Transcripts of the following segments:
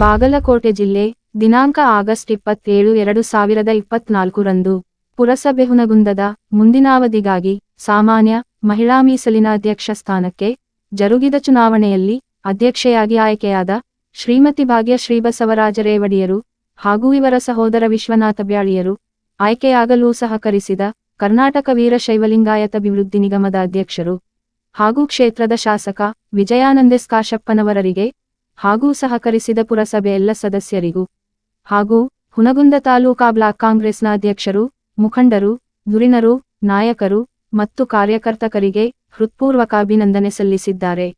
ಬಾಗಲಕೋಟೆ ಜಿಲ್ಲೆ, ದಿನಾಂಕ ಆಗಸ್ಟ್ ಇಪ್ಪತ್ತೇಳು, ಎರಡು ಸಾವಿರದ ಇಪ್ಪತ್ನಾಲ್ಕರಂದು ಪುರಸಭೆ ಹುನಗುಂದದ ಮುಂದಿನಾವಧಿಗಾಗಿ ಸಾಮಾನ್ಯ, ಮಹಿಳಾ ಮೀಸಲಿನ ಅಧ್ಯಕ್ಷ ಸ್ಥಾನಕ್ಕೆ ಜರುಗಿದ ಚುನಾವಣೆಯಲ್ಲಿ ಅಧ್ಯಕ್ಷೆಯಾಗಿ ಆಯ್ಕೆಯಾದ ಶ್ರೀಮತಿ ಭಾಗ್ಯ ಶ್ರೀಬಸವರಾಜ ರೇವಡಿಯರು ಹಾಗೂ ಇವರ ಸಹೋದರ ವಿಶ್ವನಾಥ ಬ್ಯಾಳಿಯರು ಆಯ್ಕೆಯಾಗಲು ಸಹಕರಿಸಿದ ಕರ್ನಾಟಕ ವೀರಶೈವಲಿಂಗಾಯತ ಅಭಿವೃದ್ಧಿ ನಿಗಮದ ಅಧ್ಯಕ್ಷರು ಹಾಗೂ ಕ್ಷೇತ್ರದ ಶಾಸಕ ವಿಜಯಾನಂದೆಸ್ ಕಾಶಪ್ಪನವರರಿಗೆ ಹಾಗೂ ಸಹಕರಿಸಿದ ಪುರಸಭೆ ಎಲ್ಲ ಸದಸ್ಯರಿಗೂ ಹಾಗೂ ಹುನಗುಂದ ತಾಲೂಕಾ ಬ್ಲಾಕ್ ಕಾಂಗ್ರೆಸ್ನ ಅಧ್ಯಕ್ಷರು, ಮುಖಂಡರು ಧುರಿನರು ನಾಯಕರು ಮತ್ತು ಕಾರ್ಯಕರ್ತಕರಿಗೆ ಹೃತ್ಪೂರ್ವಕ ಅಭಿನಂದನೆ ಸಲ್ಲಿಸಿದ್ದಾರೆ.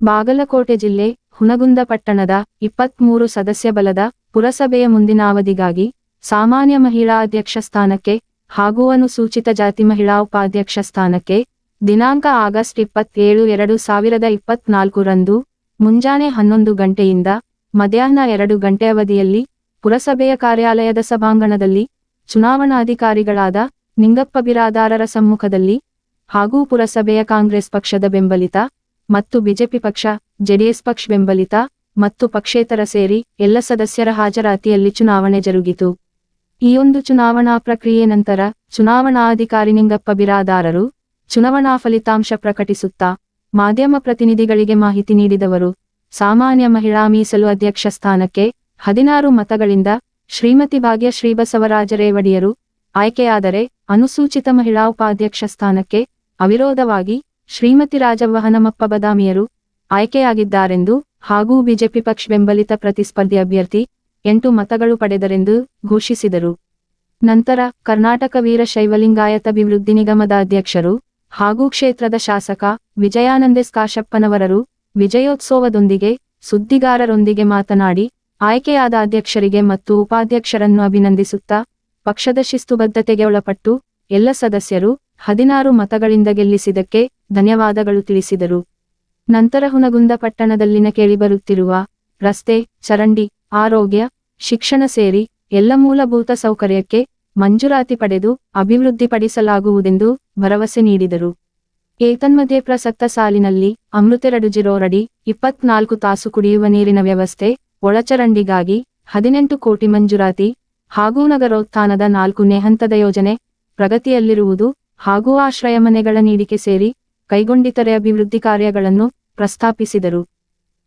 ಬಾಗಲಕೋಟೆ ಜಿಲ್ಲೆ ಹುನಗುಂದ ಪಟ್ಟಣದ ಇಪ್ಪತ್ಮೂರು ಸದಸ್ಯ ಬಲದ ಪುರಸಭೆಯ ಮುಂದಿನ ಅವಧಿಗಾಗಿ ಸಾಮಾನ್ಯ ಮಹಿಳಾ ಅಧ್ಯಕ್ಷ ಸ್ಥಾನಕ್ಕೆ ಹಾಗೂ ಅನುಸೂಚಿತ ಜಾತಿ ಮಹಿಳಾ ಉಪಾಧ್ಯಕ್ಷ ಸ್ಥಾನಕ್ಕೆ ದಿನಾಂಕ ಆಗಸ್ಟ್ ಇಪ್ಪತ್ತೇಳು ಎರಡು ಸಾವಿರದ ಇಪ್ಪತ್ನಾಲ್ಕರಂದು ಮುಂಜಾನೆ ಹನ್ನೊಂದು ಗಂಟೆಯಿಂದ ಮಧ್ಯಾಹ್ನ ಎರಡು ಗಂಟೆ ಅವಧಿಯಲ್ಲಿ ಪುರಸಭೆಯ ಕಾರ್ಯಾಲಯದ ಸಭಾಂಗಣದಲ್ಲಿ ಚುನಾವಣಾಧಿಕಾರಿಗಳಾದ ನಿಂಗಪ್ಪ ಬಿರಾದಾರರ ಸಮ್ಮುಖದಲ್ಲಿ ಹಾಗೂ ಪುರಸಭೆಯ ಕಾಂಗ್ರೆಸ್ ಪಕ್ಷದ ಬೆಂಬಲಿತ ಮತ್ತು ಬಿಜೆಪಿ ಪಕ್ಷ, ಜೆಡಿಎಸ್ ಪಕ್ಷ ಬೆಂಬಲಿತ ಮತ್ತು ಪಕ್ಷೇತರ ಸೇರಿ ಎಲ್ಲ ಸದಸ್ಯರ ಹಾಜರಾತಿಯಲ್ಲಿ ಚುನಾವಣೆ ಜರುಗಿತು. ಈ ಒಂದು ಚುನಾವಣಾ ಪ್ರಕ್ರಿಯೆ ನಂತರ ಚುನಾವಣಾಧಿಕಾರಿ ನಿಂಗಪ್ಪ ಬಿರಾದಾರರು ಚುನಾವಣಾ ಫಲಿತಾಂಶ ಪ್ರಕಟಿಸುತ್ತಾ ಮಾಧ್ಯಮ ಪ್ರತಿನಿಧಿಗಳಿಗೆ ಮಾಹಿತಿ ನೀಡಿದವರು, ಸಾಮಾನ್ಯ ಮಹಿಳಾ ಮೀಸಲು ಅಧ್ಯಕ್ಷ ಸ್ಥಾನಕ್ಕೆ ಹದಿನಾರು ಮತಗಳಿಂದ ಶ್ರೀಮತಿ ಭಾಗ್ಯ ಶ್ರೀಬಸವರಾಜ ರೇವಡಿಯರು ಆಯ್ಕೆಯಾದರೆ ಅನುಸೂಚಿತ ಮಹಿಳಾ ಉಪಾಧ್ಯಕ್ಷ ಸ್ಥಾನಕ್ಕೆ ಅವಿರೋಧವಾಗಿ ಶ್ರೀಮತಿ ರಾಜವಹನಮಪ್ಪ ಬದಾಮಿಯರು ಆಯ್ಕೆಯಾಗಿದ್ದಾರೆಂದು ಹಾಗೂ ಬಿಜೆಪಿ ಪಕ್ಷ ಬೆಂಬಲಿತ ಪ್ರತಿಸ್ಪರ್ಧಿ ಅಭ್ಯರ್ಥಿ ಎಂಟು ಮತಗಳು ಪಡೆದರೆಂದು ಘೋಷಿಸಿದರು. ನಂತರ ಕರ್ನಾಟಕ ವೀರಶೈವಲಿಂಗಾಯತ ಅಭಿವೃದ್ಧಿ ನಿಗಮದ ಅಧ್ಯಕ್ಷರು ಹಾಗೂ ಕ್ಷೇತ್ರದ ಶಾಸಕ ವಿಜಯಾನಂದೆಸ್ ಕಾಶಪ್ಪನವರರು ವಿಜಯೋತ್ಸವದೊಂದಿಗೆ, ಸುದ್ದಿಗಾರರೊಂದಿಗೆ ಮಾತನಾಡಿ, ಆಯ್ಕೆಯಾದ ಅಧ್ಯಕ್ಷರಿಗೆ ಮತ್ತು ಉಪಾಧ್ಯಕ್ಷರನ್ನು ಅಭಿನಂದಿಸುತ್ತಾ, ಪಕ್ಷದ ಶಿಸ್ತುಬದ್ಧತೆಗೆ ಒಳಪಟ್ಟು, ಎಲ್ಲ ಸದಸ್ಯರು ಹದಿನಾರು ಮತಗಳಿಂದ ಗೆಲ್ಲಿಸಿದಕ್ಕೆ ಧನ್ಯವಾದಗಳು ತಿಳಿಸಿದರು. ನಂತರ ಹುನಗುಂದ ಪಟ್ಟಣದಲ್ಲಿನ ಕೇಳಿಬರುತ್ತಿರುವ ರಸ್ತೆ, ಚರಂಡಿ, ಆರೋಗ್ಯ, ಶಿಕ್ಷಣ ಸೇರಿ ಎಲ್ಲ ಮೂಲಭೂತ ಸೌಕರ್ಯಕ್ಕೆ ಮಂಜೂರಾತಿ ಪಡೆದು ಅಭಿವೃದ್ಧಿಪಡಿಸಲಾಗುವುದೆಂದು ಭರವಸೆ ನೀಡಿದರು. ಏತನ್ಮಧ್ಯೆ ಪ್ರಸಕ್ತ ಸಾಲಿನಲ್ಲಿ ಅಮೃತೆರಡು ಜಿರೋರಡಿ ಇಪ್ಪತ್ನಾಲ್ಕು ತಾಸು ಕುಡಿಯುವ ನೀರಿನ ವ್ಯವಸ್ಥೆ, ಒಳಚರಂಡಿಗಾಗಿ ಹದಿನೆಂಟು ಕೋಟಿ ಮಂಜೂರಾತಿ ಹಾಗೂ ನಗರೋತ್ಥಾನದ ನಾಲ್ಕನೇ ಹಂತದ ಯೋಜನೆ ಪ್ರಗತಿಯಲ್ಲಿರುವುದು ಹಾಗೂ ಆಶ್ರಯ ಮನೆಗಳ ನೀಡಿಕೆ ಸೇರಿ ಕೈಗೊಂಡಿತರೆ ಅಭಿವೃದ್ಧಿ ಕಾರ್ಯಗಳನ್ನು ಪ್ರಸ್ತಾಪಿಸಿದರು.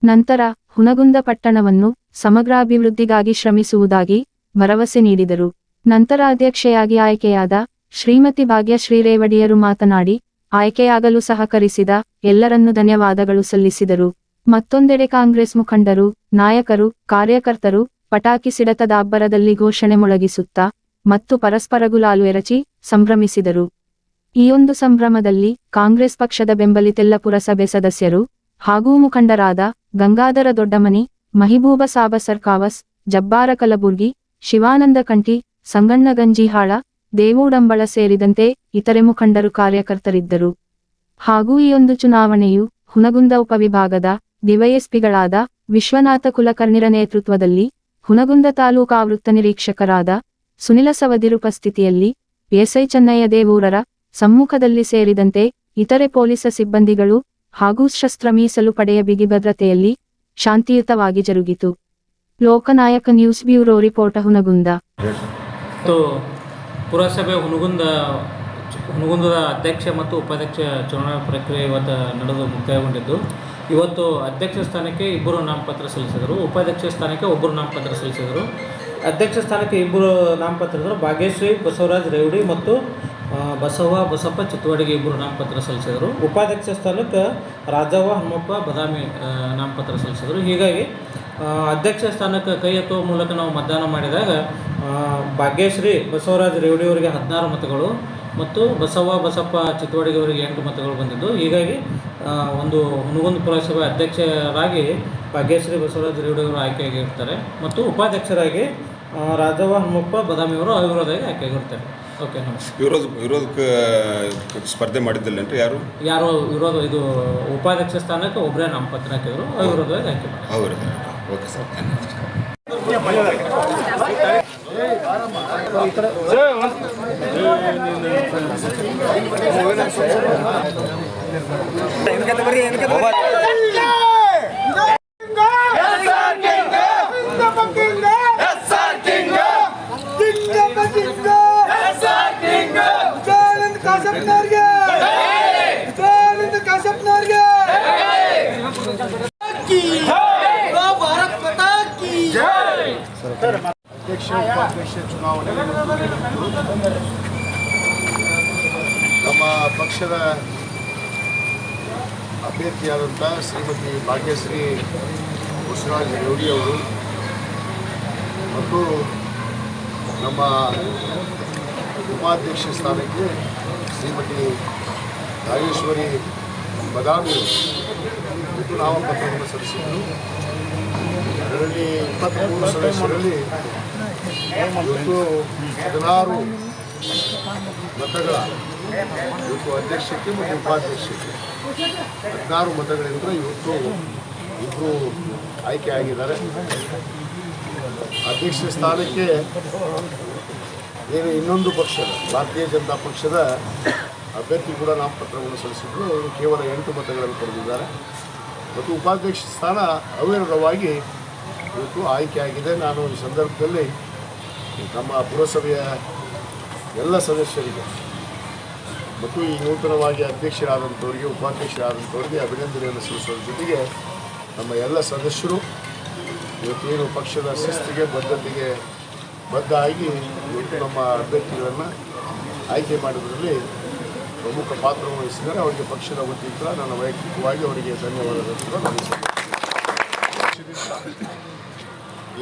ನಂತರ ಹುನಗುಂದ ಪಟ್ಟಣವನ್ನು ಸಮಗ್ರ ಅಭಿವೃದ್ಧಿಗಾಗಿ ಶ್ರಮಿಸುವುದಾಗಿ ಭರವಸೆ ನೀಡಿದರು. ನಂತರ ಅಧ್ಯಕ್ಷೆಯಾಗಿ ಆಯ್ಕೆಯಾದ ಶ್ರೀಮತಿ ಭಾಗ್ಯ ಶ್ರೀರೇವಡಿಯರು ಮಾತನಾಡಿ ಆಯ್ಕೆಯಾಗಲು ಸಹಕರಿಸಿದ ಎಲ್ಲರನ್ನು ಧನ್ಯವಾದಗಳು ಸಲ್ಲಿಸಿದರು. ಮತ್ತೊಂದೆಡೆ ಕಾಂಗ್ರೆಸ್ ಮುಖಂಡರು, ನಾಯಕರು, ಕಾರ್ಯಕರ್ತರು ಪಟಾಕಿ ಸಿಡತದ ಅಬ್ಬರದಲ್ಲಿ ಘೋಷಣೆ ಮೊಳಗಿಸುತ್ತಾ ಮತ್ತು ಪರಸ್ಪರ ಗುಲಾಲು ಎರಚಿ ಸಂಭ್ರಮಿಸಿದರು. ಈ ಒಂದು ಸಂಭ್ರಮದಲ್ಲಿ ಕಾಂಗ್ರೆಸ್ ಪಕ್ಷದ ಬೆಂಬಲಿತೆಲ್ಲ ಪುರಸಭೆ ಸದಸ್ಯರು ಹಾಗೂ ಮುಖಂಡರಾದ ಗಂಗಾಧರ ದೊಡ್ಡಮನಿ, ಮಹಿಬೂಬ ಸಾಬ ಸರ್ಕಾವಸ್, ಜಬ್ಬಾರ ಕಲಬುರ್ಗಿ, ಶಿವಾನಂದ ಕಂಠಿ, ಸಂಗಣ್ಣ ಗಂಜಿಹಾಳ ದೇವೂಡಂಬಳ ಸೇರಿದಂತೆ ಇತರೆ ಮುಖಂಡರು ಕಾರ್ಯಕರ್ತರಿದ್ದರು. ಹಾಗೂ ಈ ಒಂದು ಚುನಾವಣೆಯು ಹುನಗುಂದ ಉಪವಿಭಾಗದ ಡಿವೈಎಸ್ಪಿಗಳಾದ ವಿಶ್ವನಾಥ ಕುಲಕರ್ಣಿರ ನೇತೃತ್ವದಲ್ಲಿ ಹುನಗುಂದ ತಾಲೂಕಾ ವೃತ್ತ ನಿರೀಕ್ಷಕರಾದ ಸುನಿಲ ಸವದಿರು ಉಪಸ್ಥಿತಿಯಲ್ಲಿ ಎಸ್ಐ ಚೆನ್ನಯ್ಯ ದೇವೂರರ ಸಮ್ಮುಖದಲ್ಲಿ ಸೇರಿದಂತೆ ಇತರೆ ಪೊಲೀಸ ಸಿಬ್ಬಂದಿಗಳು ಹಾಗೂ ಶಸ್ತ್ರ ಮೀಸಲು ಪಡೆಯ ಬಿಗಿ ಭದ್ರತೆಯಲ್ಲಿ ಶಾಂತಿಯುತವಾಗಿ ಜರುಗಿತು. Lokanayaka news bureau report Hungund. ಪುರಸಭೆ ಹುನಗುಂದ ಹುನಗುಂದದ ಅಧ್ಯಕ್ಷ ಮತ್ತು ಉಪಾಧ್ಯಕ್ಷ ಚುನಾವಣಾ ಪ್ರಕ್ರಿಯೆ ಇವತ್ತು ನಡೆದು ಮುಕ್ತಾಯಗೊಂಡಿದ್ದು. ಇವತ್ತು ಅಧ್ಯಕ್ಷ ಸ್ಥಾನಕ್ಕೆ ಇಬ್ಬರು ನಾಮಪತ್ರ ಸಲ್ಲಿಸಿದರು. ಉಪಾಧ್ಯಕ್ಷ ಸ್ಥಾನಕ್ಕೆ ಒಬ್ಬರು ನಾಮಪತ್ರ ಸಲ್ಲಿಸಿದರು. ಅಧ್ಯಕ್ಷ ಸ್ಥಾನಕ್ಕೆ ಇಬ್ಬರು ನಾಮಪತ್ರ ಇದ್ದರು ಭಾಗ್ಯಶ್ರೀ ಬಸವರಾಜ್ ರೇವಡಿ ಮತ್ತು ಬಸವ ಬಸಪ್ಪ ಚಿತ್ತವಾಡಿಗೆ ಇಬ್ಬರು ನಾಮಪತ್ರ ಸಲ್ಲಿಸಿದರು. ಉಪಾಧ್ಯಕ್ಷ ಸ್ಥಾನಕ್ಕೆ ರಾಜವ್ವ, ಹನುಮಪ್ಪ, ಬದಾಮಿ ನಾಮಪತ್ರ ಸಲ್ಲಿಸಿದರು. ಹೀಗಾಗಿ ಅಧ್ಯಕ್ಷ ಸ್ಥಾನಕ್ಕೆ ಕೈ ಎತ್ತುವ ಮೂಲಕ ನಾವು ಮತದಾನ ಮಾಡಿದಾಗ ಭಾಗ್ಯಶ್ರೀ ಬಸವರಾಜ್ ರೇವಡಿಯವರಿಗೆ ಹದಿನಾರು ಮತಗಳು ಮತ್ತು ಬಸವ ಬಸಪ್ಪ ಚಿತ್ತವಾಡಿಗೆ ಅವರಿಗೆ ಎಂಟು ಮತಗಳು ಬಂದಿದ್ದು. ಹೀಗಾಗಿ ಒಂದು ಹುನಗುಂದ ಪುರಸಭೆ ಅಧ್ಯಕ್ಷರಾಗಿ ಭಾಗ್ಯಶ್ರೀ ಬಸವರಾಜ್ ರೇವಡಿಯವರು ಆಯ್ಕೆಯಾಗಿರ್ತಾರೆ. ಮತ್ತು ಉಪಾಧ್ಯಕ್ಷರಾಗಿ ರಾಜವ ಹನುಮಪ್ಪ ಬದಾಮಿಯವರು ಅವಿರೋಧವಾಗಿ ಆಯ್ಕೆಯಾಗಿರ್ತಾರೆ. ಓಕೆ ನಮಸ್ತೆ ವಿರೋಧ ವಿರೋಧಕ್ಕೆ ಸ್ಪರ್ಧೆ ಮಾಡಿದ್ದಿಲ್ಲೇನ್ರಿ ಯಾರು? ಯಾರು ವಿರೋಧ ಇದು ಉಪಾಧ್ಯಕ್ಷ ಸ್ಥಾನಕ್ಕೆ ಒಬ್ಬರೇ ನಾಮಪತ್ರ ಹಾಕಿದ್ರು ಅವಿರೋಧವಾಗಿ ಆಯ್ಕೆ ಮಾಡಿ ಓಕೆ ಸರ್ ಧನ್ಯವಾದ Yes, sir, King. Yes, sir, King. King. ಉಪಾಧ್ಯಕ್ಷ ನಮ್ಮ ಪಕ್ಷದ ಅಭ್ಯರ್ಥಿಯಾದಂಥ ಶ್ರೀಮತಿ ಭಾಗ್ಯಶ್ರೀ ಬಸವರಾಜ ರೇವಡಿ ಅವರು ಮತ್ತು ನಮ್ಮ ಉಪಾಧ್ಯಕ್ಷ ಸ್ಥಾನಕ್ಕೆ ಶ್ರೀಮತಿ ರಾಜೇಶ್ವರಿ ಬದಾಮಿ ನಾಮಪತ್ರವನ್ನು ಸಲ್ಲಿಸಿದರು ಅದರಲ್ಲಿ ಇಪ್ಪತ್ತ್ಮೂರು ಸದಸ್ಯರಲ್ಲಿ ಇವತ್ತು ಹದಿನಾರು ಮತಗಳ ಇವತ್ತು ಅಧ್ಯಕ್ಷಕ್ಕೆ ಮತ್ತು ಉಪಾಧ್ಯಕ್ಷಕ್ಕೆ ಹದಿನಾರು ಮತಗಳಿಂದ ಇವತ್ತು ಇಬ್ಬರು ಆಯ್ಕೆ ಆಗಿದ್ದಾರೆ. ಅಧ್ಯಕ್ಷ ಸ್ಥಾನಕ್ಕೆ ಏನು ಇನ್ನೊಂದು ಪಕ್ಷದ, ಭಾರತೀಯ ಜನತಾ ಪಕ್ಷದ ಅಭ್ಯರ್ಥಿ ಕೂಡ ನಾಮಪತ್ರವನ್ನು ಸಲ್ಲಿಸಿದ್ರು. ಅವರು ಕೇವಲ ಎಂಟು ಮತಗಳನ್ನು ಪಡೆದಿದ್ದಾರೆ. ಮತ್ತು ಉಪಾಧ್ಯಕ್ಷ ಸ್ಥಾನ ಅವಿರತವಾಗಿ ಇವತ್ತು ಆಯ್ಕೆಯಾಗಿದೆ ನಾನು ಈ ಸಂದರ್ಭದಲ್ಲಿ ನಮ್ಮ ಪುರಸಭೆಯ ಎಲ್ಲ ಸದಸ್ಯರಿಗೆ ಮತ್ತು ಈ ನೂತನವಾಗಿ ಅಧ್ಯಕ್ಷರಾದಂಥವ್ರಿಗೆ, ಉಪಾಧ್ಯಕ್ಷರಾದಂಥವ್ರಿಗೆ ಅಭಿನಂದನೆಯನ್ನು ಸಲ್ಲಿಸೋದ್ರ ಜೊತೆಗೆ ನಮ್ಮ ಎಲ್ಲ ಸದಸ್ಯರು ಇವತ್ತೇನು ಪಕ್ಷದ ಶಿಸ್ತಿಗೆ, ಬದ್ಧತೆಗೆ ಬದ್ಧ ಆಗಿ ಇವತ್ತು ನಮ್ಮ ಅಭ್ಯರ್ಥಿಗಳನ್ನು ಆಯ್ಕೆ ಮಾಡೋದರಲ್ಲಿ ಪ್ರಮುಖ ಪಾತ್ರ ವಹಿಸಿದರೆ ಅವರಿಗೆ ಪಕ್ಷದ ವತಿಯಿಂದ ನನ್ನ ವೈಯಕ್ತಿಕವಾಗಿ ಅವರಿಗೆ ಧನ್ಯವಾದಗಳು. ಕೂಡ ನಾನು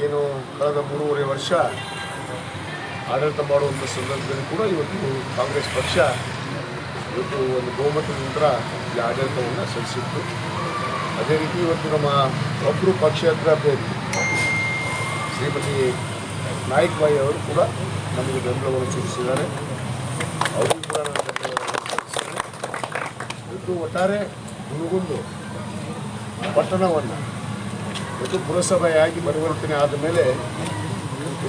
ಏನು ಕಳೆದ ಮೂರುವರೆ ವರ್ಷ ಆಡಳಿತ ಮಾಡುವಂಥ ಸಂದರ್ಭದಲ್ಲಿ ಕೂಡ ಇವತ್ತು ಕಾಂಗ್ರೆಸ್ ಪಕ್ಷ ಇವತ್ತು ಒಂದು ಬಹುಮತದಿಂದ ಈ ಆಡಳಿತವನ್ನು ಸಲ್ಲಿಸಿತ್ತು. ಅದೇ ರೀತಿ ಇವತ್ತು ನಮ್ಮ ಒಬ್ಬರು ಪಕ್ಷೇತರ ಅಭ್ಯರ್ಥಿ ಶ್ರೀಮತಿ ನಾಯ್ಕ್ ಬಾಯಿ ಅವರು ಕೂಡ ನಮಗೆ ಬೆಂಬಲವನ್ನು ಸೂಚಿಸಿದ್ದಾರೆ. ಅವರು ಕೂಡ ನನ್ನ ಇವತ್ತು ಒಟ್ಟಾರೆ ಹುನಗುಂದು ಪಟ್ಟಣವನ್ನು ಮತ್ತು ಪುರಸಭೆಯಾಗಿ ಪರಿವರ್ತನೆ ಆದ ಮೇಲೆ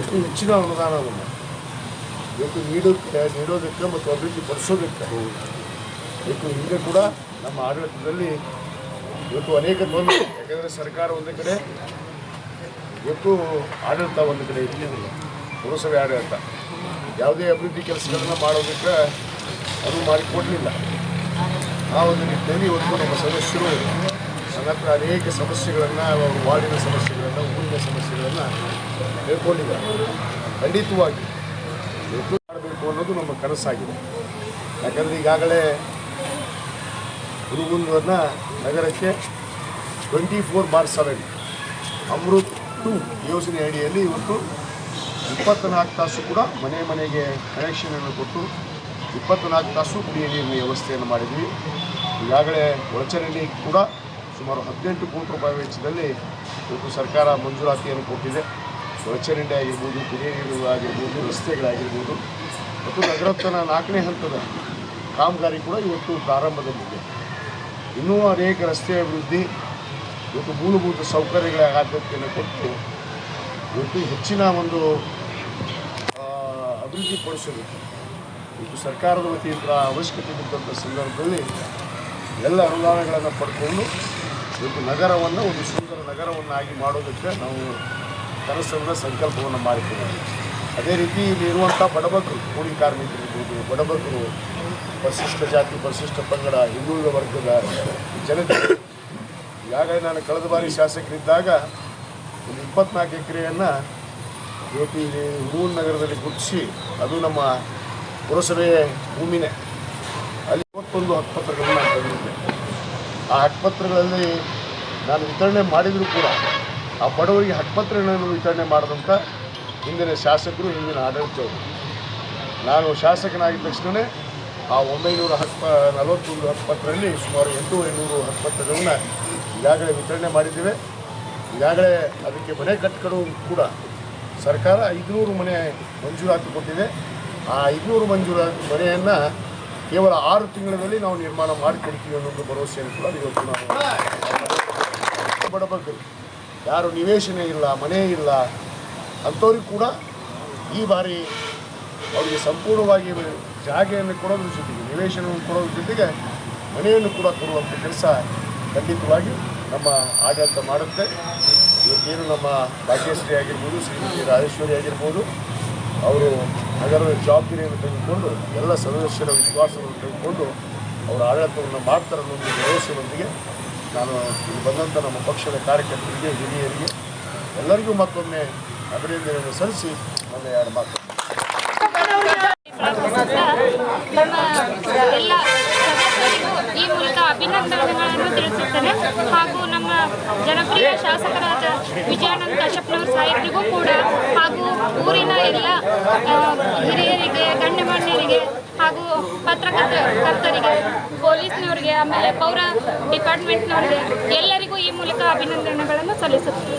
ಎಷ್ಟು ಹೆಚ್ಚಿನ ಅನುದಾನವನ್ನು ಇವತ್ತು ನೀಡೋಕ್ಕೆ ನೀಡೋದಕ್ಕೆ ಮತ್ತು ಅಭಿವೃದ್ಧಿ ಪಡಿಸೋದಕ್ಕೆ ಇವತ್ತು ಹಿಂದೆ ಕೂಡ ನಮ್ಮ ಆಡಳಿತದಲ್ಲಿ ಇವತ್ತು ಅನೇಕ ತೊಂದರೆ ಯಾಕಂದರೆ ಸರ್ಕಾರ ಒಂದು ಕಡೆ ಇವತ್ತು ಆಡಳಿತ ಒಂದು ಕಡೆ ಇರಲಿಲ್ಲ ಪುರಸಭೆ ಆಡಳಿತ. ಯಾವುದೇ ಅಭಿವೃದ್ಧಿ ಕೆಲಸಗಳನ್ನು ಮಾಡೋದಕ್ಕೆ ಅದು ಮಾಡಿಕೊಡಲಿಲ್ಲ. ಆ ಒಂದು ನಿಟ್ಟಿನಲ್ಲಿ ಇವತ್ತು ನಮ್ಮ ಸದಸ್ಯರು ನನ್ನ ಹತ್ರ ಅನೇಕ ಸಮಸ್ಯೆಗಳನ್ನು, ಅವರ ವಾರ್ಡಿನ ಸಮಸ್ಯೆಗಳನ್ನು, ಊರಿನ ಸಮಸ್ಯೆಗಳನ್ನು ಹೇಳ್ಕೊಂಡಿದ್ದಾರೆ. ಖಂಡಿತವಾಗಿ ಇವತ್ತು ಮಾಡಬೇಕು ಅನ್ನೋದು ನಮ್ಮ ಕನಸಾಗಿದೆ. ಯಾಕಂದರೆ ಈಗಾಗಲೇ ಹುಡುಗುಂದನ್ನು ನಗರಕ್ಕೆ twenty four bar seven Amrut two ಯೋಜನೆ ಅಡಿಯಲ್ಲಿ ಇವತ್ತು ಇಪ್ಪತ್ತ್ನಾಲ್ಕು ತಾಸು ಕೂಡ ಮನೆ ಮನೆಗೆ ಕನೆಕ್ಷನನ್ನು ಕೊಟ್ಟು ಇಪ್ಪತ್ತ್ನಾಲ್ಕು ತಾಸು ಕುಡಿಯ ನೀರಿನ ವ್ಯವಸ್ಥೆಯನ್ನು ಮಾಡಿದ್ವಿ. ಈಗಾಗಲೇ ಒಳಚರಂಡಿ ಕೂಡ ಸುಮಾರು ಹದಿನೆಂಟು ಕೋಟಿ ರೂಪಾಯಿ ವೆಚ್ಚದಲ್ಲಿ ಇವತ್ತು ಸರ್ಕಾರ ಮಂಜೂರಾತಿಯನ್ನು ಕೊಟ್ಟಿದೆ. ಒಳಚರಂಡಿ ಆಗಿರ್ಬೋದು, ಕುಡಿಯ ಆಗಿರ್ಬೋದು, ರಸ್ತೆಗಳಾಗಿರ್ಬೋದು, ಮತ್ತು ನಗರೋತ್ತರ ನಾಲ್ಕನೇ ಹಂತದ ಕಾಮಗಾರಿ ಕೂಡ ಇವತ್ತು ಪ್ರಾರಂಭದಲ್ಲಿದೆ. ಇನ್ನೂ ಅನೇಕ ರಸ್ತೆ ಅಭಿವೃದ್ಧಿ, ಇವತ್ತು ಮೂಲಭೂತ ಸೌಕರ್ಯಗಳ ಆದ್ಯತೆಯನ್ನು ಕೊಟ್ಟು ಇವತ್ತು ಹೆಚ್ಚಿನ ಒಂದು ಅಭಿವೃದ್ಧಿ ಪಡಿಸೋದಕ್ಕೆ ಇವತ್ತು ಸರ್ಕಾರದ ವತಿಯಿಂದ ಅವಶ್ಯಕತೆ ಇದ್ದಂಥ ಸಂದರ್ಭದಲ್ಲಿ ಎಲ್ಲ ಅನುದಾನಗಳನ್ನು ಪಡ್ಕೊಂಡು ಇವತ್ತು ನಗರವನ್ನು, ಒಂದು ಸುಂದರ ನಗರವನ್ನಾಗಿ ಮಾಡೋದಕ್ಕೆ ನಾವು ಕನಸನ್ನು ಸಂಕಲ್ಪವನ್ನು ಮಾಡಿದ್ದೇವೆ ಅದೇ ರೀತಿ ಇಲ್ಲಿ ಇರುವಂಥ ಬಡಬಗ್ಗರು ಕೂಲಿ ಕಾರ್ಮಿಕರಿರ್ಬೋದು ಬಡಬಗ್ಗರು ಪರಿಶಿಷ್ಟ ಜಾತಿ ಪರಿಶಿಷ್ಟ ಪಂಗಡ, ಹಿಂದುಳಿದ ವರ್ಗದ ಜನತೆ. ಈಗಾಗಲೇ ನಾನು ಕಳೆದ ಬಾರಿ ಶಾಸಕರಿದ್ದಾಗ ಒಂದು ಇಪ್ಪತ್ನಾಲ್ಕು ಎಕರೆಯನ್ನು ಇವತ್ತು ಇಲ್ಲಿ ಹೂವನ್ ನಗರದಲ್ಲಿ ಗುರುತಿಸಿ ಅದು ನಮ್ಮ ಪುರಸಭೆ ಭೂಮಿನೇ. ಅಲ್ಲಿ ಇವತ್ತೊಂದು ಹಕ್ಕುಪತ್ರಗಳನ್ನು ನಾನು ತಂದಿದ್ದೆ. ಆ ಹಕ್ಕುಪತ್ರಗಳಲ್ಲಿ ನಾನು ವಿತರಣೆ ಮಾಡಿದರೂ ಕೂಡ ಆ ಬಡವರಿಗೆ ಹಕ್ಕುಪತ್ರಗಳನ್ನು ವಿತರಣೆ ಮಾಡಿದಂಥ ಹಿಂದಿನ ಶಾಸಕರು, ಹಿಂದಿನ ಆಡಳಿತವರು ನಾನು ಶಾಸಕನಾಗಿದ್ದ ತಕ್ಷಣವೇ ಆ ಒಂಬೈನೂರ ಹತ್ತು, ನಲವತ್ತೊಂದು ಹಕ್ಕುಪತ್ರದಲ್ಲಿ ಸುಮಾರು ಎಂಟೂವರೆ ನೂರು ಹಕ್ಕುಪತ್ರಗಳನ್ನ ಈಗಾಗಲೇ ವಿತರಣೆ ಮಾಡಿದ್ದೇವೆ. ಈಗಾಗಲೇ ಅದಕ್ಕೆ ಮನೆ ಕಟ್ಟಡ ಕೂಡ ಸರ್ಕಾರ ಐದುನೂರು ಮನೆ ಮಂಜೂರಾತಿ ಕೊಟ್ಟಿದೆ. ಆ ಐದುನೂರು ಮಂಜೂರಾತಿ ಮನೆಯನ್ನು ಕೇವಲ ಆರು ತಿಂಗಳಲ್ಲಿ ನಾವು ನಿರ್ಮಾಣ ಮಾಡಿಕೊಡ್ತೀವಿ ಅನ್ನೋದು ಭರವಸೆಯನ್ನು ಕೂಡ ಇವತ್ತು ನಾವು ಬಡಬಗ್ಗರು. ಯಾರು ನಿವೇಶನ ಇಲ್ಲ, ಮನೆ ಇಲ್ಲ, ಅಂಥವ್ರಿಗೆ ಕೂಡ ಈ ಬಾರಿ ಅವರಿಗೆ ಸಂಪೂರ್ಣವಾಗಿ ಜಾಗೆಯನ್ನು ಕೊಡೋದ್ರ ಜೊತೆಗೆ, ನಿವೇಶನವನ್ನು ಕೊಡೋದ್ರ ಜೊತೆಗೆ ಮನೆಯನ್ನು ಕೂಡ ಕೊಡುವಂಥ ಕೆಲಸ ಖಂಡಿತವಾಗಿ ನಮ್ಮ ಆಡಳಿತ ಮಾಡುತ್ತೆ. ಇವತ್ತೇನು ನಮ್ಮ ಭಾಗ್ಯಶ್ರೀ ಆಗಿರ್ಬೋದು, ಶ್ರೀಮತಿ ರಾಜೇಶ್ವರಿ ಆಗಿರ್ಬೋದು, ಅವರು ನಗರದ ಜವಾಬ್ದಾರಿಯನ್ನು ತೆಗೆದುಕೊಂಡು ಎಲ್ಲ ಸದಸ್ಯರ ವಿಶ್ವಾಸವನ್ನು ತೆಗೆದುಕೊಂಡು ಅವರ ಆಡಳಿತವನ್ನು ಮಾಡ್ತಾರೆ ಅನ್ನೋ ಭರವಸೆಯೊಂದಿಗೆ ನಾನು ಇಲ್ಲಿ ಬಂದಂಥ ನಮ್ಮ ಪಕ್ಷದ ಕಾರ್ಯಕರ್ತರಿಗೆ, ಹಿರಿಯರಿಗೆ ಎಲ್ಲರಿಗೂ ಮತ್ತೊಮ್ಮೆ ಅಭಿನಂದನೆಯನ್ನು ಸಲ್ಲಿಸಿ ನನ್ನ ಎರಡು ಮಾತು. ಈ ಮೂಲಕ ಅಭಿನಂದನೆಗಳನ್ನು ತಿಳಿಸುತ್ತೇನೆ. ಹಾಗೂ ಜನಪ್ರಿಯ ಶಾಸಕರಾದ ವಿಜಯಾನಂದ ಕಶ್ಯಪ್ನವ್ರ ಸಾಹೇಬರಿಗೂ ಕೂಡ ಹಾಗೂ ಊರಿನ ಎಲ್ಲ ಹಿರಿಯರಿಗೆ, ಗಣ್ಯಮಾನ್ಯರಿಗೆ ಹಾಗೂ ಪತ್ರಕರ್ತ ಕರ್ತರಿಗೆ ಪೊಲೀಸ್ನವರಿಗೆ, ಆಮೇಲೆ ಪೌರ ಡಿಪಾರ್ಟ್ಮೆಂಟ್ನವರಿಗೆ ಎಲ್ಲರಿಗೂ ಈ ಮೂಲಕ ಅಭಿನಂದನೆಗಳನ್ನು ಸಲ್ಲಿಸುತ್ತೇನೆ.